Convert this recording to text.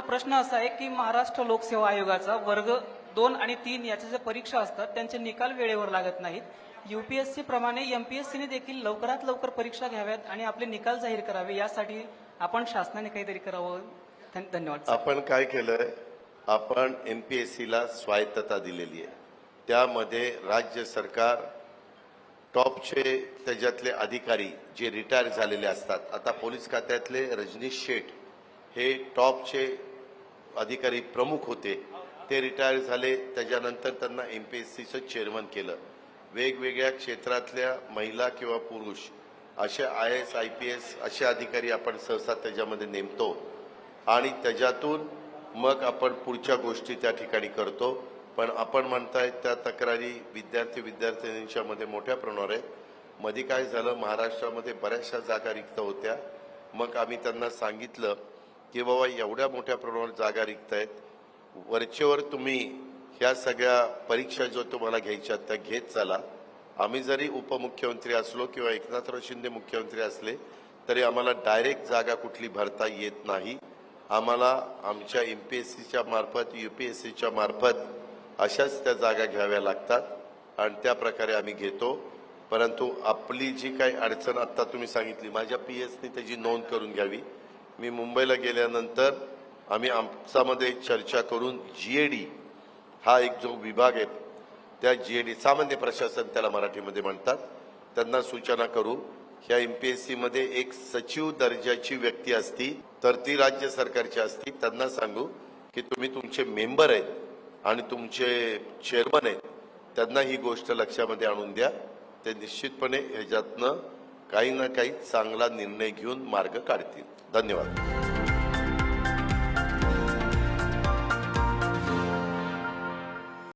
प्रश्न असा आहे की महाराष्ट्र लोकसेवा आयोगाचा वर्ग दोन आणि तीन याच्या ज्या परीक्षा असतात त्यांचे निकाल वेळेवर लागत नाहीत. युपीएससी प्रमाणे एमपीएससीने देखील लवकरात लवकर परीक्षा घ्याव्यात आणि आपले निकाल जाहीर करावे यासाठी आपण शासनाने काहीतरी करावं. धन- धन्यवाद आपण काय केलंय? आपण एमपीएससीला स्वायत्तता दिलेली आहे. त्यामध्ये राज्य सरकार टॉपचे त्याच्यातले अधिकारी जे रिटायर झालेले असतात आता पोलीस खात्यातले रजनीश शेठ हे टॉपचे अधिकारी प्रमुख होते. ते रिटायर झाले. त्याच्यानंतर त्यांना एम पी एस सीचं चेअरमन केलं. वेगवेगळ्या क्षेत्रातल्या महिला किंवा पुरुष असे I S I P S असे अधिकारी आपण सहसा त्याच्यामध्ये नेमतो. आणि त्याच्यातून मग आपण पुढच्या गोष्टी त्या ठिकाणी करतो. पण आपण म्हणताय त्या तक्रारी विद्यार्थी विद्यार्थिनींच्या मध्ये मोठ्या प्रमाणावर आहेत. मध्ये काय झालं? महाराष्ट्रामध्ये बऱ्याचशा जागा रिक्त होत्या. मग आम्ही त्यांना सांगितलं की बाबा एवढ्या मोठ्या प्रमाणावर जागा रिक्त आहेत वरचेवर तुम्ही ह्या सगळ्या परीक्षा जो तुम्हाला घ्यायच्या त्या घेत चला. आम्ही जरी उपमुख्यमंत्री असलो किंवा एकनाथराव शिंदे मुख्यमंत्री असले तरी आम्हाला डायरेक्ट जागा कुठली भरता येत नाही. आम्हाला आमच्या एमपीएससीच्या मार्फत युपीएससीच्या मार्फत अशाच त्या जागा घ्याव्या लागतात आणि त्या प्रकारे आम्ही घेतो. परंतु आपली जी काही अडचण आता तुम्ही सांगितली माझ्या पी एसनी त्याची नोंद करून घ्यावी. मी मुंबईला गेल्यानंतर आम्ही आमच्यामध्ये चर्चा करून जी ए डी हा एक जो विभाग आहे त्या जी ए डी सामान्य प्रशासन त्याला मराठीमध्ये म्हणतात. त्यांना सूचना करू. ह्या एम पी एस सीमध्ये एक सचिव दर्जाची व्यक्ती असती तर ती राज्य सरकारची असती. त्यांना सांगू की तुम्ही तुमचे मेंबर आहेत आणि तुमचे चेअरमन आहेत त्यांना ही गोष्ट लक्षामध्ये आणून द्या. ते निश्चितपणे ह्याच्यातनं काही ना काही चांगला निर्णय घेऊन मार्ग काढतील. धन्यवाद.